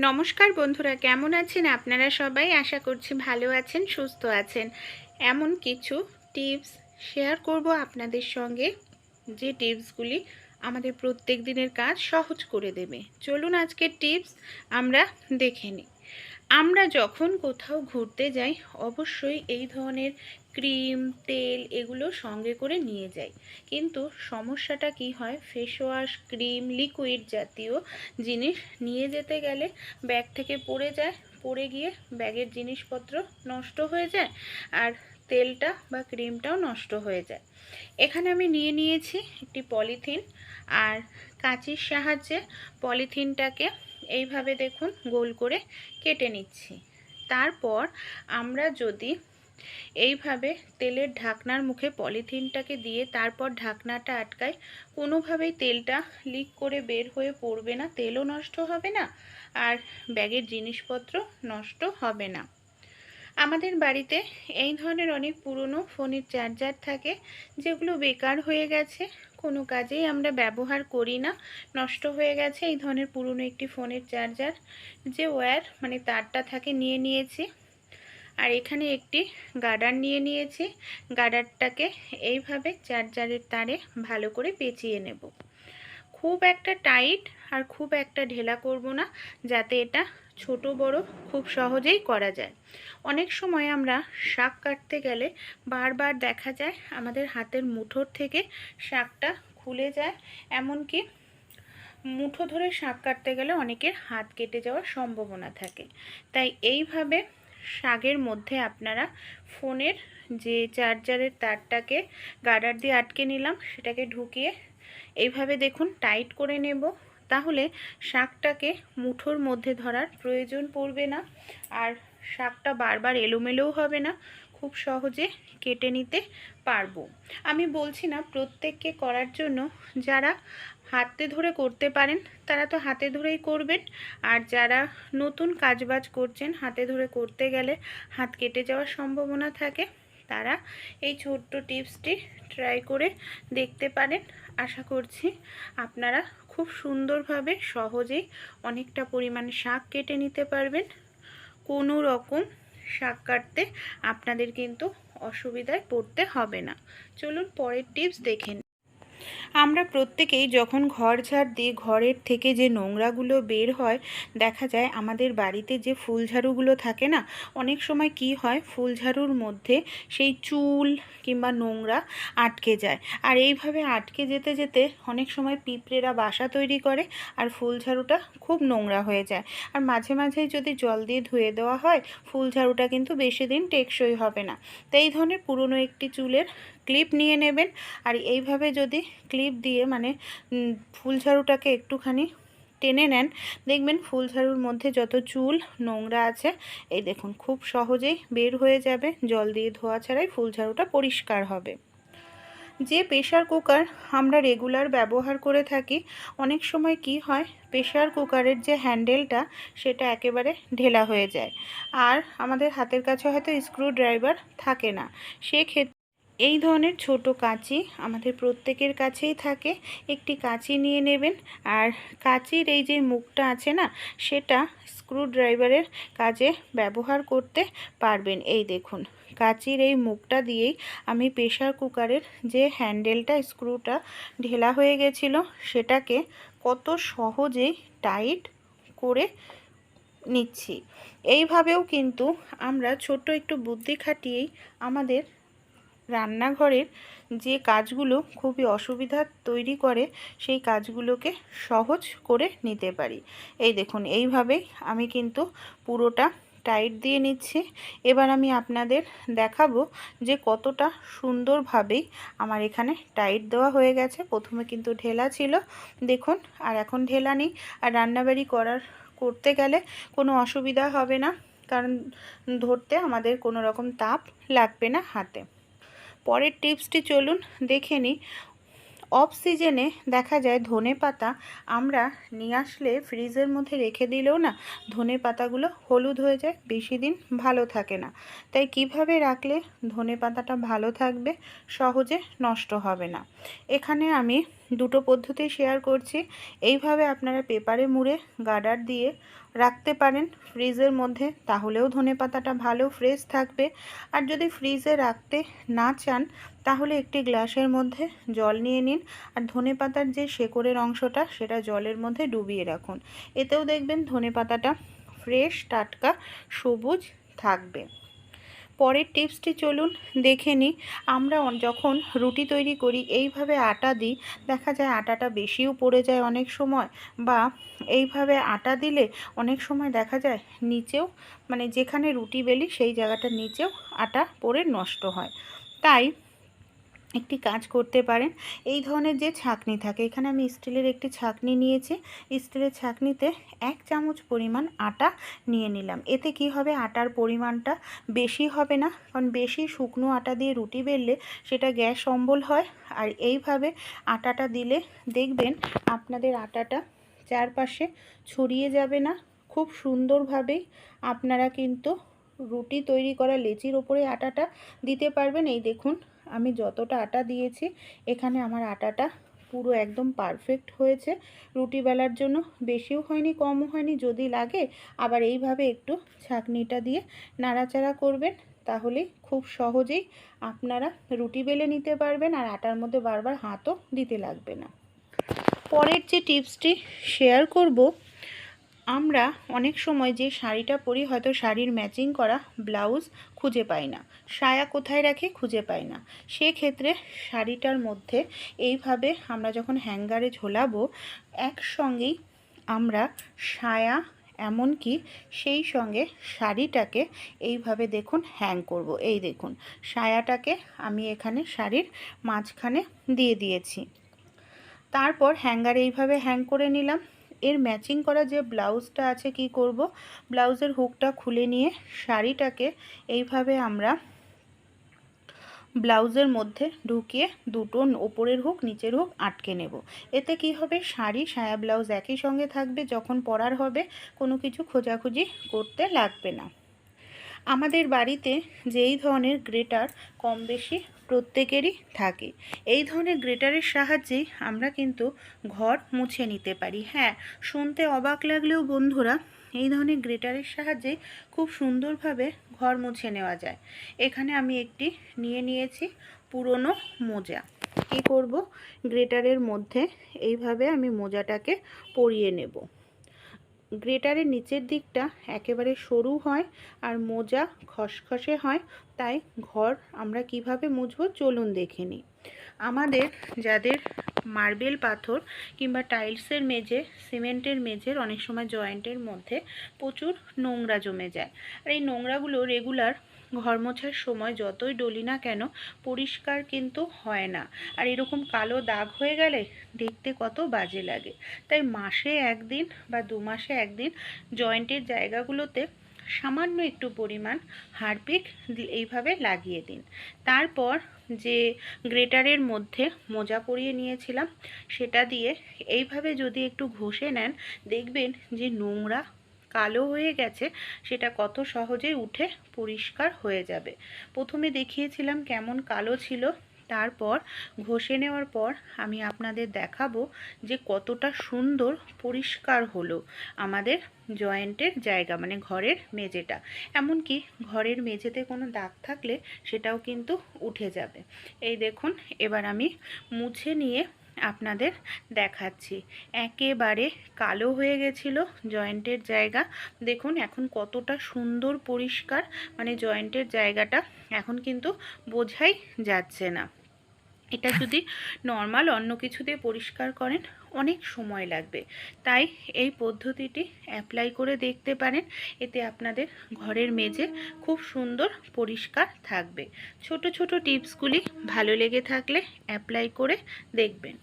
নমস্কার বন্ধুরা, কেমন আছেন আপনারা সবাই? আশা করছি ভালো আছেন, সুস্থ আছেন। এমন কিছু টিপস শেয়ার করব আপনাদের সঙ্গে। যে টিপসগুলি আমাদের প্রত্যেক দিনের কাজ সহজ করে দেবে। চলুন আজকের টিপস আমরা দেখে নিই। আমরা যখন কোথাও ঘুরতে যাই, অবশ্যই এই ধরনের ক্রিম, তেল এগুলো সঙ্গে করে নিয়ে যাই। কিন্তু সমস্যাটা কি হয়? ফেস ওয়াশ ক্রিম লিকুইড জাতীয় জিনিস নিয়ে যেতে গেলে ব্যাগ থেকে পড়ে যায়, পড়ে গিয়ে ব্যাগের জিনিসপত্র নষ্ট হয়ে যায় আর তেলটা বা ক্রিমটাও নষ্ট হয়ে যায়। এখানে আমি নিয়ে নিয়েছি একটি পলিথিন আর কাঁচির সাহায্যে পলিথিনটাকে এইভাবে দেখুন গোল করে কেটে নিচ্ছি। তারপর আমরা যদি এইভাবে তেলের ঢাকনার মুখে পলিথিনটাকে দিয়ে তারপর ঢাকনাটা আটকাই কোনোভাবেই তেলটা লিক করে বের হয়ে পড়বে না, তেলও নষ্ট হবে না, আর ব্যাগের জিনিসপত্র নষ্ট হবে না। আমাদের বাড়িতে এই ধরনের অনেক পুরনো ফোনের চার্জার থাকে, যেগুলো বেকার হয়ে গেছে কোনো কাজেই আমরা ব্যবহার করি না। নষ্ট হয়ে গেছে এই ধরনের পুরনো একটি ফোনের চার্জার। যে ওয়্যার মানে তারটা থাকে নিয়ে নিয়েছি। আর এখানে একটি গার্ডার নিয়ে নিয়েছি। গার্ডারটাকে এইভাবে চার্জারের তারে ভালো করে পেঁচিয়ে নেব। খুব একটা টাইট আর খুব একটা ঢেলা করব না, যাতে এটা ছোট, বড় খুব সহজেই করা যায়। অনেক সময় আমরা শাক কাটতে গেলে বারবার দেখা যায় আমাদের হাতের মুঠোর থেকে শাকটা খুলে যায়, এমনকি মুঠো ধরে শাক কাটতে গেলে অনেকের হাত কেটে যাওয়ার সম্ভাবনা থাকে। তাই এইভাবে শাকের মধ্যে আপনারা ফোনের যে চার্জারের তারটাকে গার্ডার দিয়ে আটকে নিলাম, সেটাকে ঢুকিয়ে এইভাবে দেখুন, টাইট করে নেব। তাহলে শাকটাকে মুঠোর মধ্যে ধরার প্রয়োজন পড়বে না। আর শাকটা বারবার এলোমেলোও হবে না, খুব সহজে কেটে নিতে পারব। আমি বলছি না প্রত্যেককে করার জন্য, যারা হাতে ধরে করতে পারেন, তারা তো হাতে ধরেই করবেন। আর যারা নতুন কাজবাজ করছেন, হাতে ধরে করতে গেলে হাত কেটে যাওয়ার সম্ভাবনা থাকে, তারা এই ছোট্ট টিপসটি ট্রাই করে দেখতে পারেন। আশা করছি আপনারা খুব সুন্দরভাবে সহজেই অনেকটা পরিমাণে শাক কেটে নিতে পারবেন। কোনো রকম শাক কাটতে আপনাদের কিন্তু অসুবিধায় পড়তে হবে না। চলুন পরের টিপস দেখে আমরা প্রত্যেকেই যখন ঘর ঝাড় দিই, ঘরের থেকে যে নোংরাগুলো বের হয়, দেখা যায় আমাদের বাড়িতে যে ফুল ঝাড়ুগুলো থাকে না, অনেক সময় কি হয় ফুল ঝাড়ুর মধ্যে সেই চুল কিংবা নোংরা আটকে যায়। আর এইভাবে আটকে যেতে যেতে অনেক সময় পিঁপড়েরা বাসা তৈরি করে আর ফুল ঝাড়ুটা খুব নোংরা হয়ে যায়। আর মাঝে মাঝেই যদি জল দিয়ে ধুয়ে দেওয়া হয় ফুল ঝাড়ুটা কিন্তু বেশি দিন টেকসই হবে না। তো এই ধরনের পুরনো একটি চুলের ক্লিপ নিয়ে নেবেন। আর এইভাবে যদি ক্লিপ দিয়ে মানে ফুল ঝাড়ুটাকে একটুখানি টেনে নেন, দেখবেন ফুল ঝাড়ুর মধ্যে যত চুল, নোংরা আছে, এই দেখুন খুব সহজেই বের হয়ে যাবে। জল দিয়ে ধোয়া ছাড়াই ফুল ঝাড়ুটা পরিষ্কার হবে। যে প্রেশার কুকার আমরা রেগুলার ব্যবহার করে থাকি, অনেক সময় কি হয় প্রেশার কুকারের যে হ্যান্ডেলটা সেটা একেবারে ঢেলা হয়ে যায়। আর আমাদের হাতের কাছে হয়তো স্ক্রু ড্রাইভার থাকে না। সেক্ষেত্রে এই ধরনের ছোট কাঁচি আমাদের প্রত্যেকের কাছেই থাকে। একটি কাঁচি নিয়ে নেবেন। আর কাঁচির এই যে মুখটা আছে না, সেটা স্ক্রু ড্রাইভারের কাজে ব্যবহার করতে পারবেন। এই দেখুন, কাঁচির এই মুখটা দিয়েই আমি প্রেশার কুকারের যে হ্যান্ডেলটা, স্ক্রুটা ঢেলা হয়ে গেছিল, সেটাকে কত সহজেই টাইট করে নিচ্ছি। এইভাবেও কিন্তু আমরা ছোট একটু বুদ্ধি খাটিয়েই আমাদের রান্নাঘরের যে কাজগুলো খুবই অসুবিধা তৈরি করে, সেই কাজগুলোকে সহজ করে নিতে পারি। এই দেখুন এইভাবেই আমি কিন্তু পুরোটা টাইট দিয়ে নিচ্ছি। এবার আমি আপনাদের দেখাবো যে কতটা সুন্দরভাবেই আমার এখানে টাইট দেওয়া হয়ে গেছে। প্রথমে কিন্তু ঢেলা ছিল, দেখুন, আর এখন ঢেলা নেই। আর রান্নাবাড়ি করার, করতে গেলে কোনো অসুবিধা হবে না, কারণ ধরতে আমাদের কোনো রকম তাপ লাগবে না হাতে। পরের টিপসটি চলুন দেখে নিই। অফ সিজনে দেখা যায় ধনে পাতা আমরা নিয়ে আসলে ফ্রিজের মধ্যে রেখে দিলেও না ধনে পাতাগুলো হলুদ হয়ে যায়, বেশি দিন ভালো থাকে না। তাই কীভাবে রাখলে ধনে পাতাটা ভালো থাকবে সহজে নষ্ট হবে না। এখানে আমি দুটো পদ্ধতি শেয়ার করছি। এইভাবে আপনারা পেপারে মুড়ে গার্ডার দিয়ে রাখতে পারেন ফ্রিজের মধ্যে, তাহলেও ধনে পাতাটা ভালো ফ্রেশ থাকবে। আর যদি ফ্রিজে রাখতে না চান, তাহলে একটি গ্লাসের মধ্যে জল নিয়ে নিন। আর ধনে পাতার যে শেকড়ের অংশটা, সেটা জলের মধ্যে ডুবিয়ে রাখুন। এতেও দেখবেন ধনে পাতাটা ফ্রেশ টাটকা, সবুজ থাকবে। পরের টিপসটি চলুন দেখে নিই। আমরা যখন রুটি তৈরি করি, এইভাবে আটা দিই, দেখা যায় আটাটা বেশিও পড়ে যায় অনেক সময় বা এইভাবে আটা দিলে অনেক সময় দেখা যায় নিচেও মানে যেখানে রুটি বেলি সেই জায়গাটার নিচেও আটা পড়ে নষ্ট হয়। তাই একটি কাজ করতে পারেন। এই ধরনের যে ছাঁকনি থাকে, এখানে আমি স্টিলের একটি ছাঁকনি নিয়েছি। স্টিলের ছাঁকনিতে এক চামচ পরিমাণ আটা নিয়ে নিলাম। এতে কি হবে? আটার পরিমাণটা বেশি হবে না, কারণ বেশি শুকনো আটা দিয়ে রুটি বেললে সেটা গ্যাস অম্বল হয়। আর এইভাবে আটাটা দিলে দেখবেন আপনাদের আটাটা চারপাশে ছড়িয়ে যাবে না। খুব সুন্দরভাবেই আপনারা কিন্তু রুটি তৈরি করা লেচির ওপরে আটাটা দিতে পারবেন। এই দেখুন আমি যতটা আটা দিয়েছি, এখানে আমার আটাটা পুরো একদম পারফেক্ট হয়েছে। রুটি বেলার জন্য বেশিও হয়নি, কমও হয়নি, যদি লাগে আবার এইভাবে একটু ছাঁকনিটা দিয়ে নাড়াচাড়া করবেন, তাহলে খুব সহজেই আপনারা রুটি বেলে নিতে পারবেন আর আটার মধ্যে বারবার হাতও দিতে লাগবে না। পরের যে টিপসটি শেয়ার করব আমরা অনেক সময় যে শাড়িটা পরি হয়তো শাড়ির ম্যাচিং করা ব্লাউজ খুঁজে পাই না, সায়া কোথায় রাখে খুঁজে পাই না। সেক্ষেত্রে শাড়িটার মধ্যে এইভাবে আমরা যখন হ্যাঙ্গারে ঝোলাবো, একসঙ্গেই আমরা সায়া এমনকি সেই সঙ্গে শাড়িটাকে এইভাবে দেখুন হ্যাং করব। এই দেখুন, সায়াটাকে আমি এখানে শাড়ির মাঝখানে দিয়ে দিয়েছি। তারপর হ্যাঙ্গার এইভাবে হ্যাং করে নিলাম। এর ম্যাচিং করা যে ব্লাউজটা আছে কি করব? ব্লাউজের হুকটা খুলে নিয়ে শাড়িটাকে এইভাবে আমরা ব্লাউজের মধ্যে ঢুকিয়ে দুটো ওপরের হুক নিচের হুক আটকে নেব। এতে কি হবে? শাড়ি, সায়া ব্লাউজ একই সঙ্গে থাকবে, যখন পরার হবে, কোনো কিছু খোঁজাখুঁজি করতে লাগবে না। আমাদের বাড়িতে যেই ধরনের গ্রেটার কম বেশি প্রত্যেকেরই থাকে, এই ধরনের গ্রেটারের সাহায্যেই আমরা কিন্তু ঘর মুছে নিতে পারি। হ্যাঁ শুনতে অবাক লাগলেও বন্ধুরা, এই ধরনের গ্রেটারের সাহায্যে খুব সুন্দরভাবে ঘর মুছে নেওয়া যায়। এখানে আমি একটি নিয়ে নিয়েছি পুরনো মোজা। কী করব? গ্রেটারের মধ্যে এইভাবে আমি মোজাটাকে পরিয়ে নেব। গ্রেটারের নিচের দিকটা একেবারে সরু হয় আর মোজা খসখসে হয়, তাই ঘর আমরা কীভাবে মুছবো চলুন দেখে নিই। আমাদের যাদের মার্বেল পাথর কিংবা টাইলসের মেঝে, সিমেন্টের মেঝের অনেক সময় জয়েন্টের মধ্যে প্রচুর নোংরা জমে যায়। আর এই নোংরাগুলো রেগুলার ঘর মোছার সময় যতই ডলি না কেন পরিষ্কার কিন্তু হয় না। আর এরকম কালো দাগ হয়ে গেলে দেখতে কত বাজে লাগে। তাই মাসে একদিন বা দু মাসে একদিন জয়েন্টের জায়গাগুলোতে সামান্য একটু পরিমাণ হারপিক এইভাবে লাগিয়ে দিন। তারপর যে গ্রেটারের মধ্যে মোজা পরিয়ে নিয়েছিলাম, সেটা দিয়ে এইভাবে যদি একটু ঘষে নেন, দেখবেন যে নোংরা কালো হয়ে গেছে, সেটা কত সহজেই উঠে পরিষ্কার হয়ে যাবে। প্রথমে দেখিয়েছিলাম কেমন কালো ছিল তারপর ঘষে নেওয়ার পর আমি আপনাদের দেখাবো যে কতটা সুন্দর পরিষ্কার হলো আমাদের জয়েন্টের জায়গা মানে ঘরের মেঝেটা। এমনকি ঘরের মেঝেতে কোনো দাগ থাকলে সেটাও কিন্তু উঠে যাবে। এই দেখুন, এবার আমি মুছে নিয়ে আপনাদের দেখাচ্ছি। একেবারে কালো হয়ে গেছিল জয়েন্টের জায়গা। দেখুন, এখন কতটা সুন্দর পরিষ্কার মানে জয়েন্টের জায়গাটা এখন কিন্তু বোঝাই যাচ্ছে না। এটা যদি নর্মাল অন্য কিছু দিয়ে পরিষ্কার করেন, অনেক সময় লাগবে। তাই এই পদ্ধতিটি অ্যাপ্লাই করে দেখতে পারেন, এতে আপনাদের ঘরের মেঝে খুব সুন্দর পরিষ্কার থাকবে। ছোট ছোট টিপসগুলি ভালো লেগে থাকলে অ্যাপ্লাই করে দেখবেন।